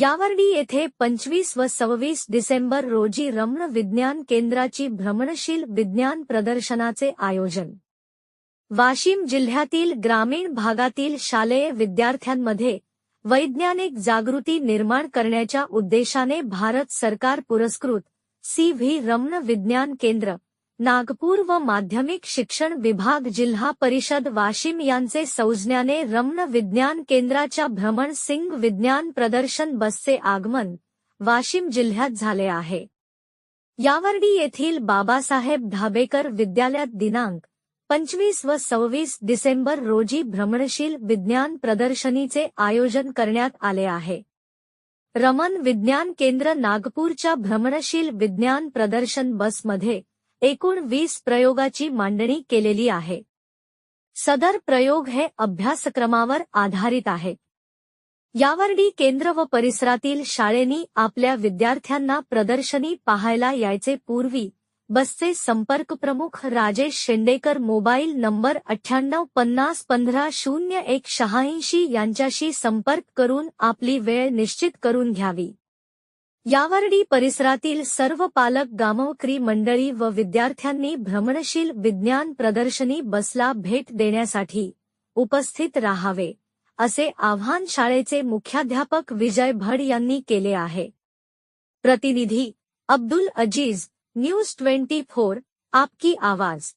यावर्डी येथे पंचवीस व सव्वीस डिसेंबर रोजी रमण विज्ञान केंद्राची भ्रमणशील विज्ञान प्रदर्शनाचे आयोजन. वाशिम जिल्ह्यातील ग्रामीण भागातील शालेय विद्यार्थ्यांमध्ये वैज्ञानिक जागृती निर्माण करण्याच्या उद्देशाने भारत सरकार पुरस्कृत सी व्ही रमण विज्ञान केंद्र नागपूर व माध्यमिक शिक्षण विभाग जिल्हा परिषद वाशिम यांचे सौजन्याने रमण विज्ञान केंद्राच्या भ्रमण सिंग विज्ञान प्रदर्शन बसचे आगमन वाशिम जिल्ह्यात झाले आहे. यावर्डी येथील बाबासाहेब धाबेकर विद्यालयात दिनांक पंचवीस व सव्वीस डिसेंबर रोजी भ्रमणशील विज्ञान प्रदर्शनीचे आयोजन करण्यात आले आहे. रमन विज्ञान केंद्र नागपूरच्या भ्रमणशील विज्ञान प्रदर्शन बसमध्ये एकूण वीस प्रयोगाची मांडणी केलेली आहे. सदर प्रयोग हे अभ्यासक्रमावर आधारित आहे. यावर्डी केंद्र व परिसरातील शाळेनी आपल्या विद्यार्थ्यांना प्रदर्शनी पाहायला यायचे पूर्वी बसचे संपर्क प्रमुख राजेश शेंडेकर मोबाईल नंबर अठ्ठ्याण्णव पन्नास पंधरा शून्य एक शहाऐंशी यांच्याशी संपर्क करून आपली वेळ निश्चित करून घ्यावी. यावर्डी परिसरातील सर्व पालक गामवक्री मंडळी व विद्यार्थ्यांनी भ्रमणशील विज्ञान प्रदर्शनी बसला भेट देण्यासाठी उपस्थित राहावे असे आव्हान शाळेचे मुख्याध्यापक विजय भड यांनी केले आहे. प्रतिनिधी Abdul Aziz news twenty four आपकी आवाज.